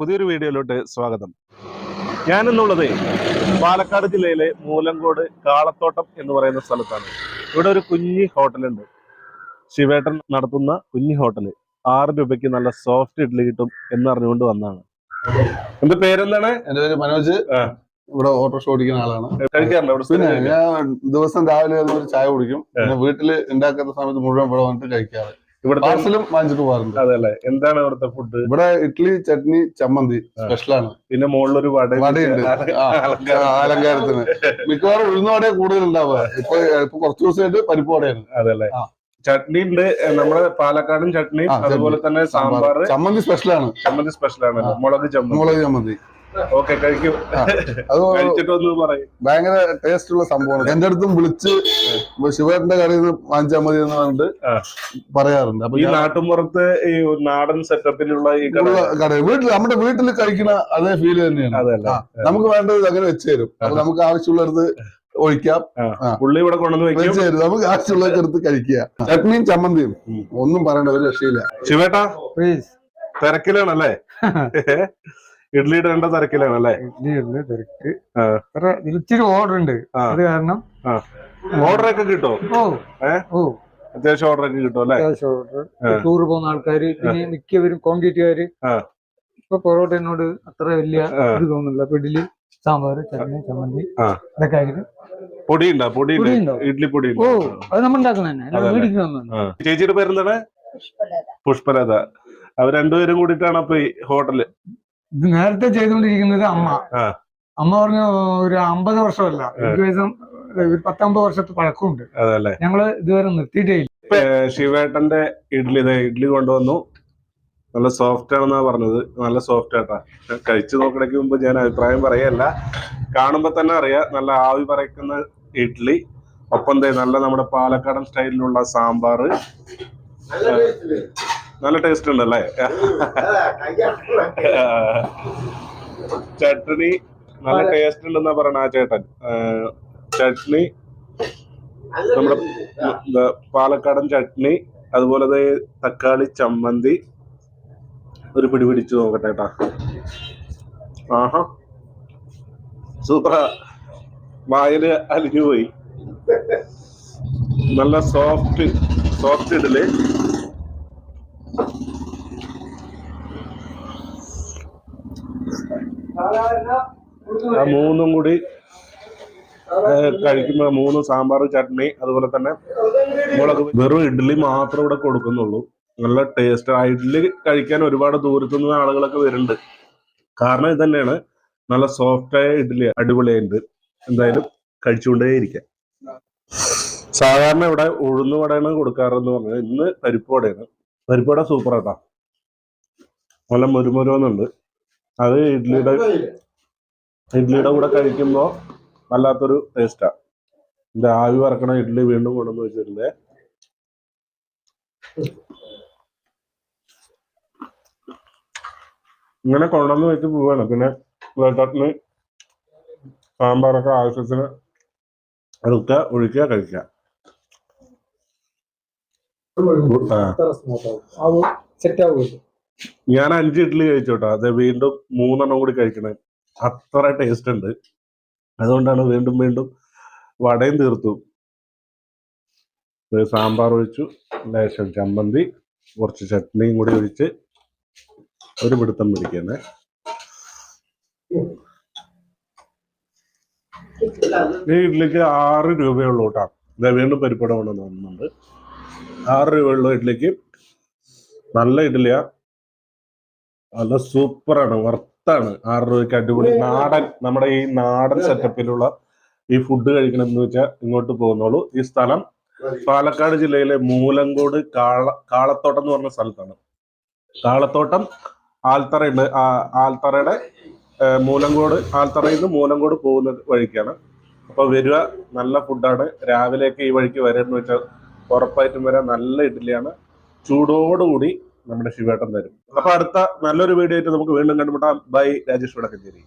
പുതിയൊരു വീഡിയോയിലോട്ട് സ്വാഗതം. ഞാനിന്നുള്ളത് പാലക്കാട് ജില്ലയിലെ മൂലങ്കോട് കാളത്തോട്ടം എന്ന് പറയുന്ന സ്ഥലത്താണ്. ഇവിടെ ഒരു കുഞ്ഞി ഹോട്ടലുണ്ട്. ശിവേട്ടൻ നടത്തുന്ന കുഞ്ഞി ഹോട്ടൽ ആറ് രൂപയ്ക്ക് നല്ല സോഫ്റ്റ് ഇഡ്ഡലി കിട്ടും എന്ന് അറിഞ്ഞുകൊണ്ട് വന്നതാണ്. എന്റെ പേരെന്താണ്? എന്റെ പേര് മനോജ്. ഇവിടെ ഓട്ടോറിക്ഷ ഓടിക്കുന്ന ആളാണ്. പിന്നെ ഞാൻ ദിവസം രാവിലെ ഒരു ചായ കുടിക്കും. പിന്നെ വീട്ടിൽ ഉണ്ടാക്കുന്ന സമയത്ത് മുഴുവൻ ഇവിടെ വന്നിട്ട് കഴിക്കാറ്. ഇവിടുത്തെ പാർസലും വാങ്ങിച്ചിട്ട് പോകാറുണ്ട്. അതല്ലേ എന്താണ് ഇവിടുത്തെ ഫുഡ് ഇവിടെ ഇഡ്ഡലി ചട്നി ചമ്മന്തി സ്പെഷ്യലാണ് പിന്നെ മുകളിലൊരു വട വടയുണ്ട്. അലങ്കാരത്തിന്. മിക്കവാറും ഉഴുന്നോടെ കൂടുതൽ ഉണ്ടാവുക. ഇപ്പൊ ഇപ്പൊ കുറച്ചു ദിവസമായിട്ട് പരിപ്പ് വടയാണ്. അതല്ലേ. ചട്നി ഉണ്ട്. നമ്മുടെ പാലക്കാടൻ ചട്നി. അതുപോലെ തന്നെ സാമ്പാർ. ചമ്മന്തി സ്പെഷ്യലാണ് ചമ്മന്തി സ്പെഷ്യൽ ആണ്. മുളക് ചമ്മന്തി. മുളക് ചമ്മന്തി. ഓക്കെ കഴിക്കും. അത് കഴിച്ചിട്ടൊന്ന് പറയും. ഭയങ്കര ടേസ്റ്റ് ഉള്ള സംഭവമാണ് എന്റെ അടുത്തും വിളിച്ച് ശിവേട്ടന്റെ കറി നിന്ന് വാങ്ങിച്ചാൽ മതി എന്ന് പറഞ്ഞിട്ട് പറയാറുണ്ട്. അപ്പൊ ഈ നാട്ടുമ്പുറത്ത് ഈ നാടൻ സെറ്റപ്പിലുള്ള ഈ കട വീട്ടിൽ നമ്മുടെ വീട്ടിൽ കഴിക്കുന്ന അതേ ഫീൽ തന്നെയാണ്. നമുക്ക് വേണ്ടത് അങ്ങനെ വെച്ച് തരും. അപ്പൊ നമുക്ക് ആവശ്യമുള്ളടത്ത് ഒഴിക്കാം. പുള്ളി ഇവിടെ കൊണ്ടുവന്ന് നമുക്ക് ആവശ്യമുള്ള എടുത്ത് കഴിക്കുക. ചട്നിയും ചമ്മന്തിയും. ഒന്നും പറയണ്ട ഒരു രക്ഷയില്ല. ശിവേട്ടാ തിരക്കിലാണല്ലേ ഇഡ്ലിയുടെ രണ്ട് തിരക്കിലാണ് അല്ലേ? ഇഡ്ലിയുടെ തിരക്ക്. ഇച്ചിരി ഓർഡർ ഉണ്ട് അത് കാരണം ഓർഡർ ഒക്കെ കിട്ടോ? ഓ. ഏ? ഓ. അത്യാവശ്യം ഓർഡർ ഒക്കെ കിട്ടും അല്ലേ? അത്യാവശ്യം ഓർഡർ. ടൂർ പോകുന്ന ആൾക്കാര് പിന്നെ മിക്കവരും ക്വാണ്ടിറ്റിക്കാര്. ഇപ്പൊ പൊറോട്ട എന്നോട് അത്ര വലിയ. ഇത് തോന്നുന്നില്ല. അപ്പൊ ഇഡ്ഡലി സാമ്പാർ ചട്നി ചമ്മന്തി. ഇതൊക്കെ ആയിട്ട്. പൊടി ഉണ്ടോ പൊടി പൊടി ഉണ്ടോ? ഇഡ്ലി പൊടി ഓ അത് നമ്മൾ ഉണ്ടാക്കുന്ന. ചേച്ചിയുടെ പേരെന്താണ്? പുഷ്പലത. അവർ രണ്ടുപേരും കൂടിയിട്ടാണ് അപ്പൊ ഈ ഹോട്ടൽ? ഇത് നേരത്തെ ചെയ്തുകൊണ്ടിരിക്കുന്നത് അമ്മ. അമ്മ പറഞ്ഞു ഒരു അമ്പത് വർഷമല്ല. ഏകദേശം ഒരു പത്തമ്പത് വർഷത്തെ പഴക്കമുണ്ട്. അതല്ലേ. ഞങ്ങൾ ഇതുവരെ നിർത്തിയിട്ടേ ഇല്ല ശിവേട്ടന്റെ ഇഡ്ഡലി ഇഡ്ലി ഇഡ്ഡലി കൊണ്ടുവന്നു. നല്ല സോഫ്റ്റ് ആണെന്നാ പറഞ്ഞത്. നല്ല സോഫ്റ്റ് ആട്ടാ. കഴിച്ചു നോക്കണേക്ക് മുമ്പ് ഞാൻ അഭിപ്രായം പറയല്ല. കാണുമ്പോ തന്നെ അറിയാം നല്ല ആവി പറയ്ക്കുന്ന ഇഡ്ഡലി ഒപ്പം ദേ നല്ല നമ്മുടെ പാലക്കാടൻ സ്റ്റൈലിലുള്ള സാമ്പാർ നല്ല ടേസ്റ്റ് ഉണ്ടല്ലേ? ചട്നി നല്ല ടേസ്റ്റ് ഉണ്ടെന്നാ പറയണ ആ ചേട്ടൻ. ചട്നി നമ്മുടെ പാലക്കാടൻ ചട്നി അതുപോലെ തക്കാളി ചമ്മന്തി ഒരു പിടി പിടിച്ചു നോക്കട്ടെ കേട്ടാ ആഹാ. സൂപ്പറാ. വായിൽ അലിഞ്ഞു പോയി. നല്ല സോഫ്റ്റ് സോഫ്റ്റ് ഇഡൽ ആ മൂന്നും കൂടി കഴിക്കുമ്പോൾ മൂന്ന് സാമ്പാർ ചട്നി അതുപോലെ തന്നെ മുളക് വെറും ഇഡ്ഡലി മാത്രം ഇവിടെ കൊടുക്കുന്നുള്ളൂ. നല്ല ടേസ്റ്റ് ആ. ഇഡ്ഡലി കഴിക്കാൻ ഒരുപാട് ദൂരത്തു നിന്ന് ആളുകളൊക്കെ വരുന്നുണ്ട്. കാരണം ഇത് തന്നെയാണ്. നല്ല സോഫ്റ്റ് ആയ ഇഡ്ഡലി അടിപൊളിയായിട്ട് എന്തായാലും കഴിച്ചുകൊണ്ടേയിരിക്കാം. സാധാരണ ഇവിടെ ഉഴുന്ന് വടയാണ് കൊടുക്കാറെന്ന് പറഞ്ഞത്. ഇന്ന് പരിപ്പ് വടയാണ്. പരിപ്പ് വട സൂപ്പർ ആട്ടാ. നല്ല മുരുമുരുന്നുണ്ട് അത് ഇഡ്ലിയുടെ ഇഡ്ലിയുടെ കൂടെ കഴിക്കുമ്പോൾ വല്ലാത്തൊരു ടേസ്റ്റാ എന്റെ ആവി വറക്കണ ഇഡ്ഡലി വീണ്ടും കൊണ്ടുവന്ന് വെച്ചിട്ടില്ലേ? ഇങ്ങനെ കൊണ്ടുവന്ന് വെച്ച് പോവാണ്. പിന്നെ ചട്നി സാമ്പാറൊക്കെ ആവശ്യത്തിന് എടുക്കുക ഒഴിക്കുക കഴിക്കുക. ആ. സെറ്റ് ആവുമല്ലോ. ഞാൻ അഞ്ച് ഇഡ്ഡലി കഴിച്ചോട്ടോ. അത് വീണ്ടും മൂന്നെണ്ണം കൂടി കഴിക്കണേ. അത്ര ടേസ്റ്റ് ഉണ്ട്. അതുകൊണ്ടാണ് വീണ്ടും വീണ്ടും വടയും തീർത്തു. സാമ്പാർ ഒഴിച്ചു ലേശം ചമ്മന്തി കുറച്ച് ചട്നിയും കൂടി ഒഴിച്ച് ഒരു പിടുത്തം പിടിക്കണേ. ഈ ഇഡ്ഡലിക്ക് ആറ് രൂപയുള്ളൂ കേട്ടോ. ഇതാ വീണ്ടും പരിപ്പടം കൊണ്ടുവന്ന് തോന്നുന്നുണ്ട് ആറ് രൂപയുള്ള ഇഡ്ഡലിക്ക് നല്ല ഇഡ്ഡലിയാ നല്ല സൂപ്പറാണ് വർത്താണ് ആറ് രൂപയ്ക്ക് അടിപൊളി നാടൻ നമ്മുടെ ഈ നാടൻ സെറ്റപ്പിലുള്ള ഈ ഫുഡ് കഴിക്കണം എന്ന് വെച്ചാൽ ഇങ്ങോട്ട് പോകുന്നുള്ളൂ. ഈ സ്ഥലം പാലക്കാട് ജില്ലയിലെ മൂലങ്കോട് കാള കാളത്തോട്ടം എന്ന് പറഞ്ഞ സ്ഥലത്താണ്. കാളത്തോട്ടം ആൽത്തറയുണ്ട്. ആൽത്തറയുടെ മൂലങ്കോട് ആൽത്തറയിൽ നിന്ന് മൂലങ്കോട് പോകുന്ന വഴിക്കാണ്. അപ്പൊ വരിക നല്ല ഫുഡാണ് രാവിലെയൊക്കെ ഈ വഴിക്ക് വരാന്ന് വെച്ചാൽ ഉറപ്പായിട്ടും വരാൻ നല്ല ഇഡ്ഡലിയാണ്. ചൂടോടുകൂടി നമ്മുടെ ശിവേട്ടൻ തരും അപ്പൊ അടുത്ത നല്ലൊരു വീഡിയോ ആയിട്ട് നമുക്ക് വീണ്ടും കണ്ടുമുട്ടാം. ബൈ രാജേഷ് വടക്കഞ്ചേരി